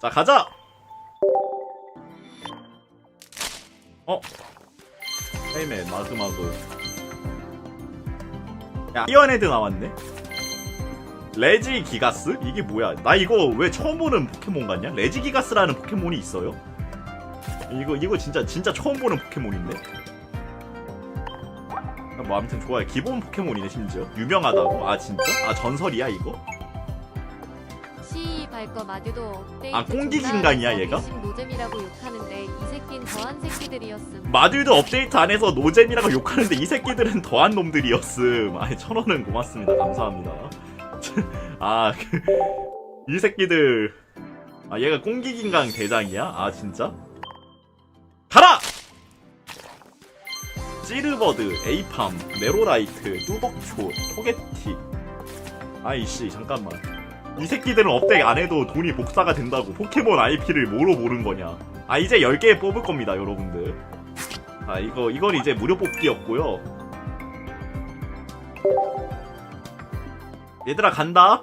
자 가자! 어? 헤이맨 마그마그 야 이언헤드 나왔네? 레지 기가스? 이게 뭐야? 나 이거 왜 처음 보는 포켓몬 같냐? 레지 기가스라는 포켓몬이 있어요? 이거 이거 진짜 진짜 처음 보는 포켓몬인데? 뭐 아무튼 좋아요. 기본 포켓몬이네 심지어. 유명하다고? 아 진짜? 아 전설이야 이거 시 발거 마듀도 업데이트 아, 꽁기 존나 인간이야, 해서 얘가? 미신 노잼이라고 욕하는데 이 새낀 더한 새끼들이었음. 마들도 업데이트 안 해서 노잼이라고 욕하는데 이 새끼들은 더한 놈들이었음. 아니 천 원은 고맙습니다. 감사합니다. 아, 그, 이 새끼들. 아, 얘가 꽁기긴강 대장이야? 아, 진짜? 가라! 찌르버드, 에이팜, 네로라이트, 뚜벅초, 토게티. 아이씨, 잠깐만. 이 새끼들은 업데이트 안 해도 돈이 복사가 된다고 포켓몬 IP를 뭐로 모른 거냐. 아, 이제 10개 뽑을 겁니다, 여러분들. 아 이거 이건 이제 무료 뽑기였고요. 얘들아 간다.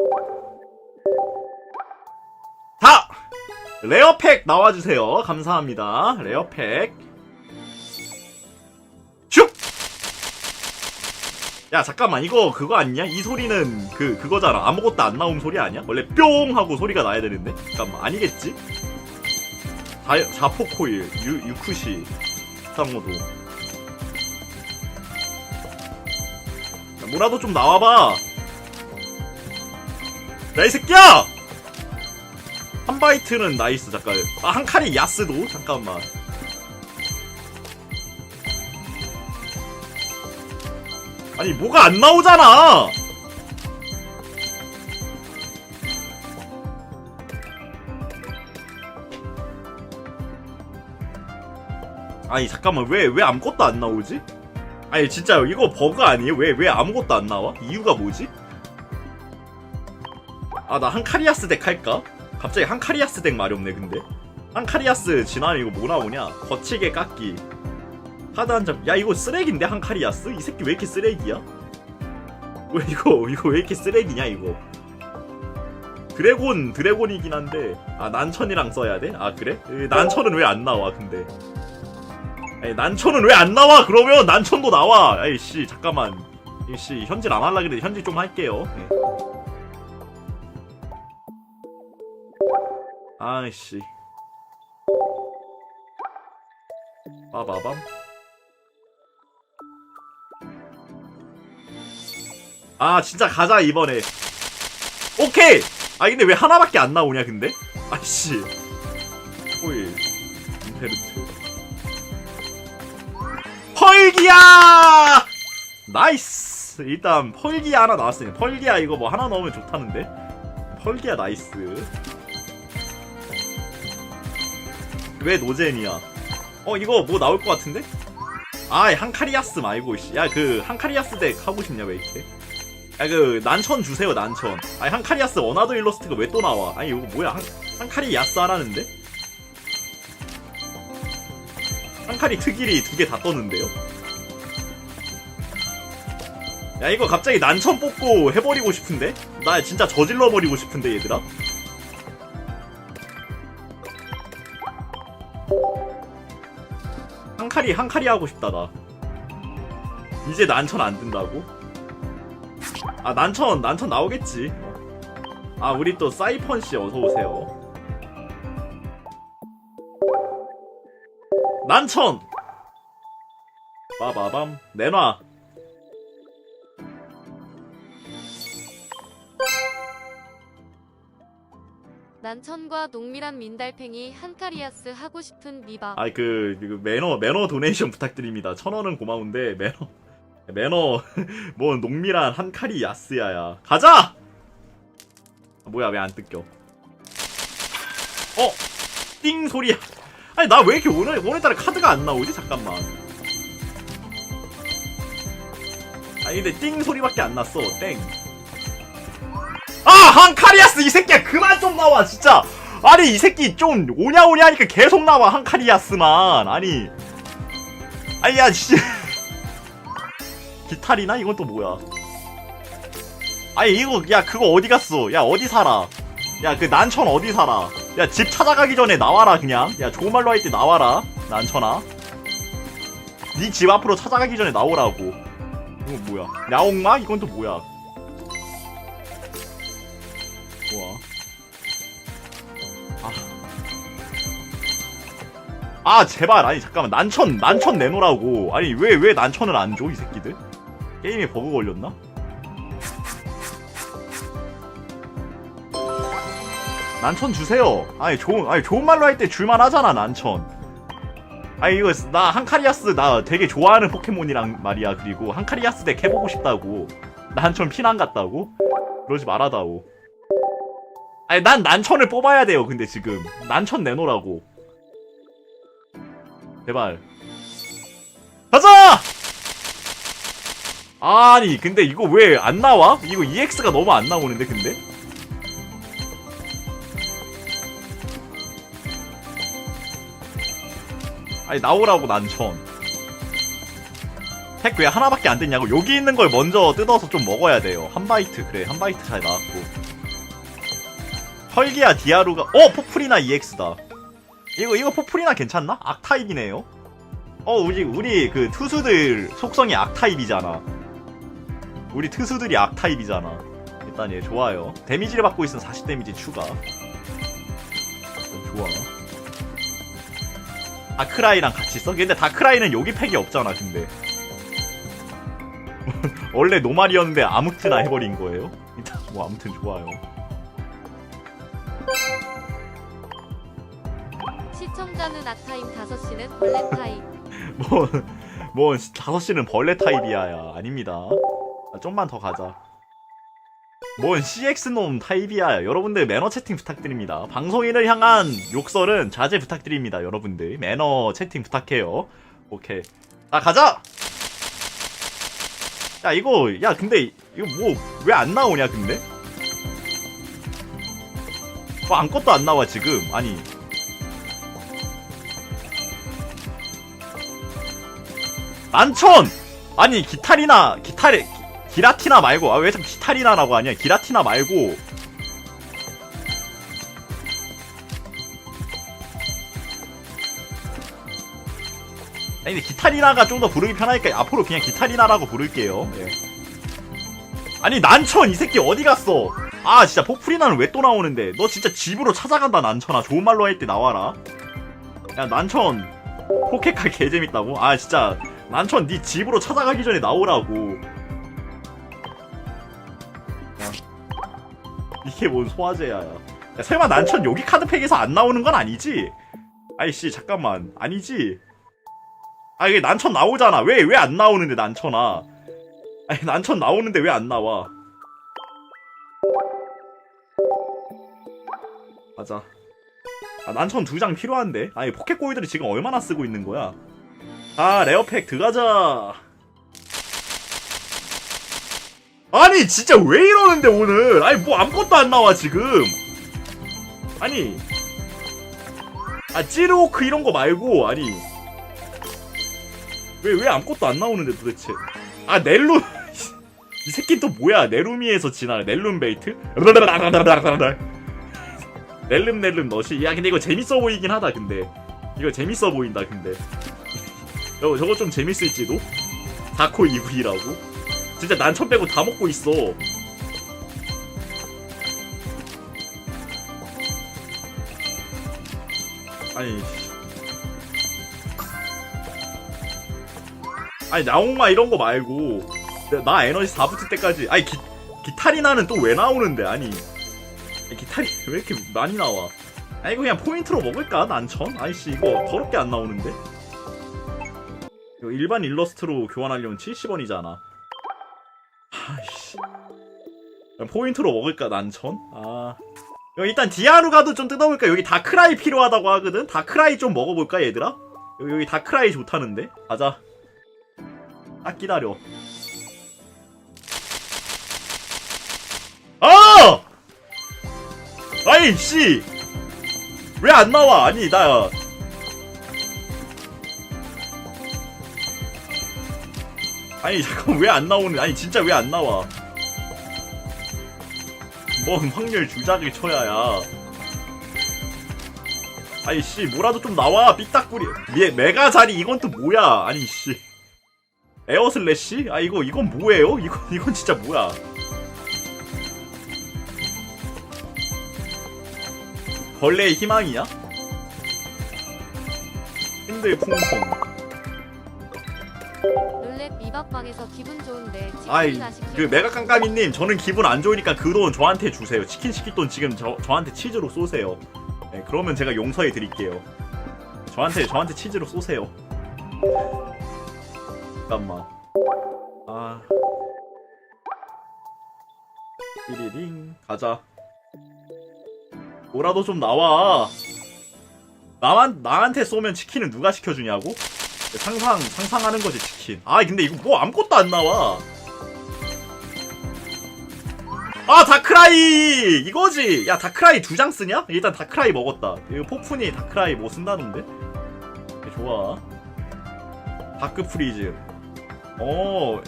다 레어팩 나와주세요. 감사합니다. 레어팩. 야 잠깐만 이거 그거 아니냐? 이 소리는 그 그거잖아. 아무것도 안 나온 소리 아니야? 원래 뿅 하고 소리가 나야 되는데. 잠깐만 아니겠지? 자, 자포코일 유 유쿠시 상호도 야, 뭐라도 좀 나와봐 야 이 새끼야 한 바이트는 나이스 잠깐 아, 한 칸이 야스도 잠깐만 아니 뭐가 안 나오잖아 아니 잠깐만 왜 왜 아무것도 안 나오지? 아니 진짜 이거 버그 아니에요? 왜 왜 아무것도 안 나와? 이유가 뭐지? 아 나 한카리아스 덱 할까? 갑자기 한카리아스 덱 말이 없네 근데 한카리아스 지난해 이거 뭐 나오냐? 거치게 깎기 하드 한점야 이거 쓰레기인데 한카리아스? 이 새끼 왜 이렇게 쓰레기야? 왜 이거 이거 왜 이렇게 쓰레기냐 이거 드래곤 드래곤이긴 한데 아 난천이랑 써야 돼? 아 그래? 으, 난천은 왜 안 나와 근데 아니, 난천은 왜 안 나와? 그러면 난천도 나와. 아이씨, 잠깐만. 이씨, 현질 안 할라 그래. 현질 좀 할게요. 예. 아이씨. 빠바밤. 아, 진짜 가자, 이번에. 오케이! 아, 근데 왜 하나밖에 안 나오냐, 근데? 아이씨. 호일. 임페르트. 펄기야! 나이스! 일단 펄기야 하나 나왔으니 펄기야 이거 뭐 하나 넣으면 좋다는데? 펄기야 나이스 왜 노젠이야? 어 이거 뭐 나올 것 같은데? 아 한카리아스 말고 야 그 한카리아스 덱 하고 싶냐 왜 이렇게? 야그 난천 주세요 난천 아니 한카리아스 원하드 일러스트가 왜 또 나와 아니 이거 뭐야 한, 한카리아스 하라는데? 한카리 특일이 두 개 다 떴는데요? 야 이거 갑자기 난천 뽑고 해버리고 싶은데? 나 진짜 저질러버리고 싶은데 얘들아? 한카리 한카리 하고 싶다 나 이제 난천 안 든다고? 아 난천 난천 나오겠지. 아 우리 또 사이펀씨 어서오세요. 난천! 빠바밤 내놔. 난천과 농밀한 민달팽이 한카리아스 하고 싶은 미밥. 아이 그, 그 매너 매너 도네이션 부탁드립니다. 천 원은 고마운데 매너 매너 뭐 농밀한 한 칼이 야스야야. 가자. 아, 뭐야 왜 안 뜯겨? 어? 띵 소리야. 아니 나 왜 이렇게 오늘 오늘따라 카드가 안 나오지? 잠깐만. 아니 근데 띵 소리밖에 안 났어. 땡. 아 한카리아스 이 새끼야 그만 좀 나와 진짜. 아니 이 새끼 좀 오냐오냐 하니까 계속 나와 한카리아스만 아니 아니 야 진짜 기탈이나? 이건 또 뭐야? 아니 이거 야 그거 어디 갔어? 야 어디 살아? 야 그 난천 어디 살아? 야 집 찾아가기 전에 나와라 그냥. 야 좋은 말로 할 때 나와라 난천아. 네 집 앞으로 찾아가기 전에 나오라고. 이건 뭐야? 야옹마? 이건 또 뭐야? 뭐야? 아. 아 제발. 아니 잠깐만. 난천 난천 내놓으라고. 아니 왜 왜 난천을 안 줘 이 새끼들 게임에 버그 걸렸나? 난천 주세요. 아니 좋은 아니 좋은 말로 할 때 줄만 하잖아 난천. 아니 이거 나 한카리아스 나 되게 좋아하는 포켓몬이랑 말이야 그리고 한카리아스 덱 해보고 싶다고 난천 피난 같다고 그러지 말아다오. 아니 난 난천을 뽑아야 돼요 근데 지금 난천 내놓으라고. 제발. 가자! 아니 근데 이거 왜 안 나와? 이거 EX가 너무 안 나오는데 근데? 아니 나오라고 난천 핵왜 하나밖에 안 됐냐고. 여기 있는 걸 먼저 뜯어서 좀 먹어야 돼요. 한 바이트 그래 한 바이트 잘 나왔고. 펄기야 디아루가. 어 포프리나 EX다. 이거 이거 포프리나 괜찮나? 악타입이네요. 어 우리 우리 그 투수들 속성이 악타입이잖아 우리 투수들이 악타입이잖아 일단 얘 좋아요 데미지를 받고 있으면 40 데미지 추가 좋아 다크라이랑 같이 써? 근데 다크라이는 여기 팩이 없잖아 근데 원래 노말이었는데 아무트나 해버린 거예요? 일단 뭐 아무튼 좋아요 시청자는 아타임 5시는 벌레 타임. 뭐, 뭐, 5시는 벌레 타입이야, 야. 아닙니다. 아, 좀만 더 가자. 뭔 CX놈 타입이야. 여러분들 매너 채팅 부탁드립니다. 방송인을 향한 욕설은 자제 부탁드립니다, 여러분들. 매너 채팅 부탁해요. 오케이. 자, 가자! 야, 이거, 야, 근데, 이거 뭐, 왜 안 나오냐, 근데? 뭐, 아무것도 안 나와, 지금. 아니. 난천! 아니 기타리나 기타리 기, 라티나 말고 아 왜 자꾸 기타리나라고 하냐? 기라티나 말고. 아니 근데 기타리나가 좀 더 부르기 편하니까 앞으로 그냥 기타리나라고 부를게요. 예. 아니 난천 이 새끼 어디 갔어? 아 진짜 포프리나는 왜 또 나오는데? 너 진짜 집으로 찾아간다 난천아. 좋은 말로 할 때 나와라. 야 난천. 포켓카 개재밌다고? 아 진짜. 난천 네 집으로 찾아가기 전에 나오라고. 이게 뭔 소화제야. 야, 설마 난천 여기 카드팩에서 안 나오는 건 아니지? 아이씨 잠깐만 아니지? 아 이게 난천 나오잖아. 왜 왜 안 나오는데 난천아? 아니 난천 나오는데 왜 안 나와? 맞아. 아, 난천 두 장 필요한데? 아니 포켓고이들이 지금 얼마나 쓰고 있는 거야? 아 레어팩 들어가자 아니 진짜 왜 이러는데 오늘? 아니 뭐 아무것도 안 나와 지금. 아니. 아 찌르오크 이런 거 말고 아니. 왜 왜 아무것도 안 나오는데 도대체? 아 넬룸. 이 새끼 또 뭐야? 네루미에서 지나네. 넬룸 베이트? 넬름 넬름 너시 야 근데 이거 재밌어 보이긴 하다 근데. 이거 재밌어 보인다 근데. 저거, 저거 좀 재밌을지도? 4코 2V라고? 진짜 난천 빼고 다 먹고 있어. 아니. 씨. 아니, 나옹마 이런 거 말고. 나- 나 에너지 4 붙을 때까지. 아니, 기, 기타리나는 또 왜 나오는데, 아니. 기타리 왜 이렇게 많이 나와? 아니, 이거 그냥 포인트로 먹을까? 난천? 아이씨, 이거 더럽게 안 나오는데? 이거 일반 일러스트로 교환하려면 70원이잖아. 아이씨. 포인트로 먹을까 난천? 아. 여기 일단 디아루가도 좀 뜯어볼까? 여기 다크라이 필요하다고 하거든? 다크라이 좀 먹어볼까 얘들아? 여기, 여기 다크라이 좋다는데? 가자. 딱 기다려. 아! 아이 씨! 왜 안 나와? 아니 나 아니 잠깐 왜 안 나오는 아니 진짜 왜 안 나와? 뭔 확률 주작을 쳐야야. 아니 씨 뭐라도 좀 나와 삐딱구리. 미 메가 자리 이건 또 뭐야? 아니 씨. 에어 슬래시? 아 이거 이건 뭐예요? 이건 이건 진짜 뭐야? 벌레의 희망이야? 핸들 쿵쿵 미박방에서 기분 좋은데 아이 치킨이나 시키고 그 메가 깜깜이님 저는 기분 안 좋으니까 그 돈 저한테 주세요. 치킨 시킬 돈 지금 저, 저한테 치즈로 쏘세요. 네, 그러면 제가 용서해 드릴게요. 저한테 저한테 치즈로 쏘세요. 잠깐만. 아. 띠리링 가자. 뭐라도 좀 나와. 나만 나한테 쏘면 치킨은 누가 시켜주냐고 상상 상상하는 거지 치킨. 아 근데 이거 뭐 아무것도 안 나와. 아 다크라이! 이거지! 야 다크라이 두 장 쓰냐? 일단 다크라이 먹었다. 이거 포푼이 다크라이 뭐 쓴다는데? 네, 좋아. 다크 프리즈. 어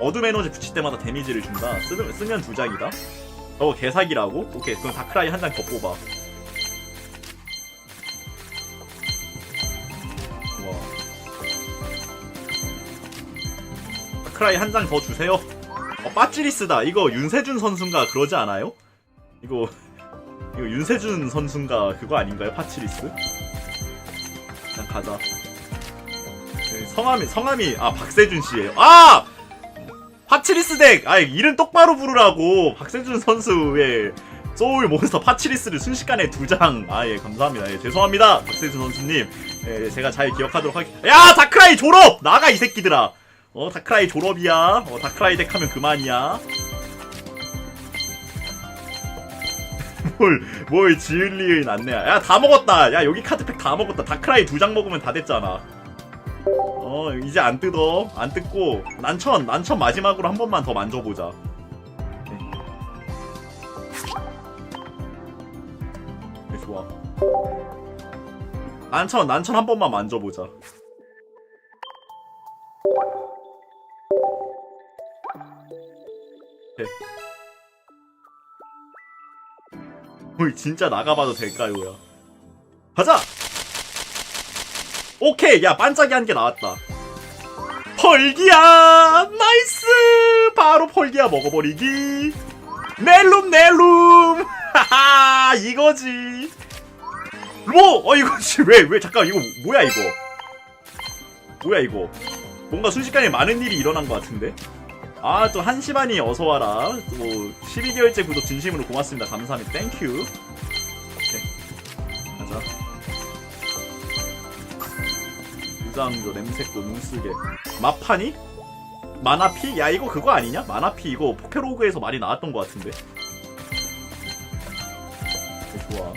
어둠 에너지 붙일 때마다 데미지를 준다. 쓰, 쓰면 두 장이다? 저거 개사기라고? 오케이 그럼 다크라이 한 장 더 뽑아 다크라이 한 장 더 주세요 어, 빠찌리스다. 이거 윤세준 선수인가 그러지 않아요? 이거 이거 윤세준 선수인가 그거 아닌가요? 파치리스? 그냥 가자. 네, 성함이 성함이 아 박세준 씨예요. 아 파치리스 덱. 아 이름 똑바로 부르라고 박세준 선수의 소울 몬스터 파치리스를 순식간에 두 장. 아 예 감사합니다. 예, 죄송합니다 박세준 선수님. 예, 제가 잘 기억하도록 하겠습니다. 야 다크라이 졸업 나가 이 새끼들아. 어 다크라이 졸업이야. 어 다크라이 덱 하면 그만이야. 뭘, 뭘 지을리의 안내야 야 다 먹었다. 야 여기 카드팩 다 먹었다. 다크라이 두 장 먹으면 다 됐잖아. 어 이제 안 뜯어. 안 뜯고. 난천 난천 마지막으로 한 번만 더 만져보자. 네. 네, 좋아. 난천 난천 한 번만 만져보자 뭘 진짜 나가봐도 될까요야? 가자! 오케이! 야 반짝이 한 개 나왔다. 펄기야! 나이스! 바로 펄기야 먹어버리기. 넬룸 넬룸! 하하 이거지. 뭐? 어 이거지 왜 왜 잠깐 이거 뭐야 이거? 뭐야 이거? 뭔가 순식간에 많은 일이 일어난 것 같은데 아 또 한시반이 어서와라 또 12개월째 구독 진심으로 고맙습니다 감사합니다 땡큐 오케이 가자 유장조 냄새꽃 눈쓰게 마파니? 마나피? 야 이거 그거 아니냐? 마나피 이거 포케로그에서 많이 나왔던 것 같은데 좋아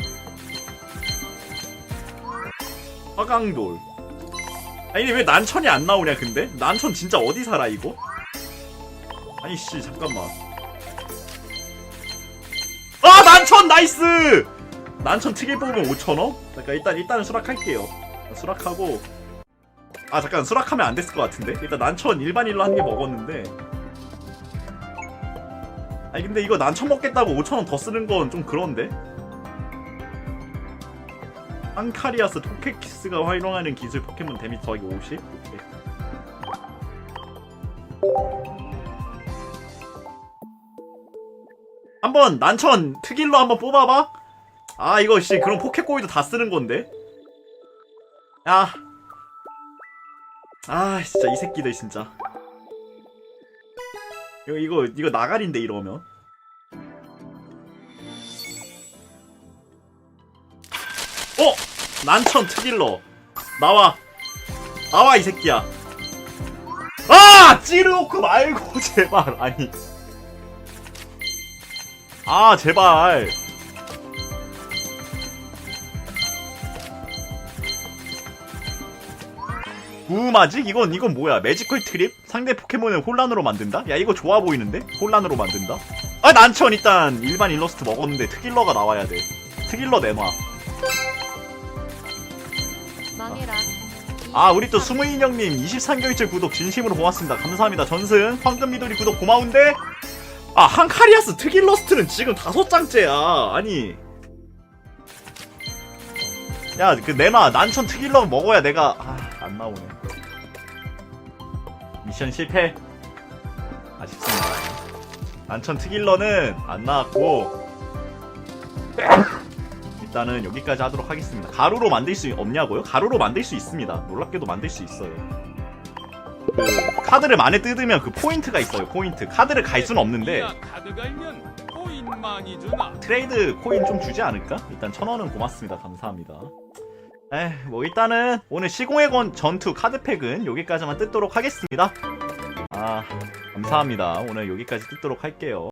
화강돌 아니 왜 난천이 안 나오냐 근데? 난천 진짜 어디 살아 이거? 아니 씨 잠깐만. 아 난천 나이스! 난천 특일 뽑으면 5천원? 잠깐 일단 일단은 수락할게요. 수락하고. 아 잠깐 수락하면 안 됐을 것 같은데? 일단 난천 일반일로 한 개 먹었는데. 아니 근데 이거 난천 먹겠다고 5천원 더 쓰는 건 좀 그런데? 안카리아스 토케키스가 활용하는 기술 포켓몬 데미지 더하기 50? 오케이. 한번 난천 특일로 한번 뽑아봐. 아 이거 씨 그럼 포켓고이도 다 쓰는 건데. 야. 아 진짜 이 새끼들 진짜. 이거 이거 이거 나가린데 이러면. 어 난천 특일러 나와 나와 이 새끼야. 아 찌르오크 말고 제발 아니. 아 제발 구마직? 이건 이건 뭐야 매지컬 트립? 상대 포켓몬을 혼란으로 만든다? 야 이거 좋아 보이는데? 혼란으로 만든다? 아 난천 일단 일반 일러스트 먹었는데 특일러가 나와야 돼 특일러 내놔 망해라 아 우리 또 수무인 형님 23개월째 구독 진심으로 고맙습니다 감사합니다 전승 황금 미도리 구독 고마운데 아 한카리아스 트길러스트는 지금 다섯 장째야. 아니. 야 그 내놔. 난천 트길러 먹어야 내가 아 안 나오네. 미션 실패. 아쉽습니다. 난천 트길러는 안 나왔고 일단은 여기까지 하도록 하겠습니다. 가루로 만들 수 없냐고요? 가루로 만들 수 있습니다. 놀랍게도 만들 수 있어요 그 카드를 많이 뜯으면 그 포인트가 있어요 포인트 카드를 갈 수는 없는데? 트레이드 코인 좀 주지 않을까? 일단 천 원은 고맙습니다. 감사합니다. 에, 뭐 일단은 오늘 시공의 건 전투 카드팩은 여기까지만 뜯도록 하겠습니다. 아, 감사합니다. 오늘 여기까지 뜯도록 할게요.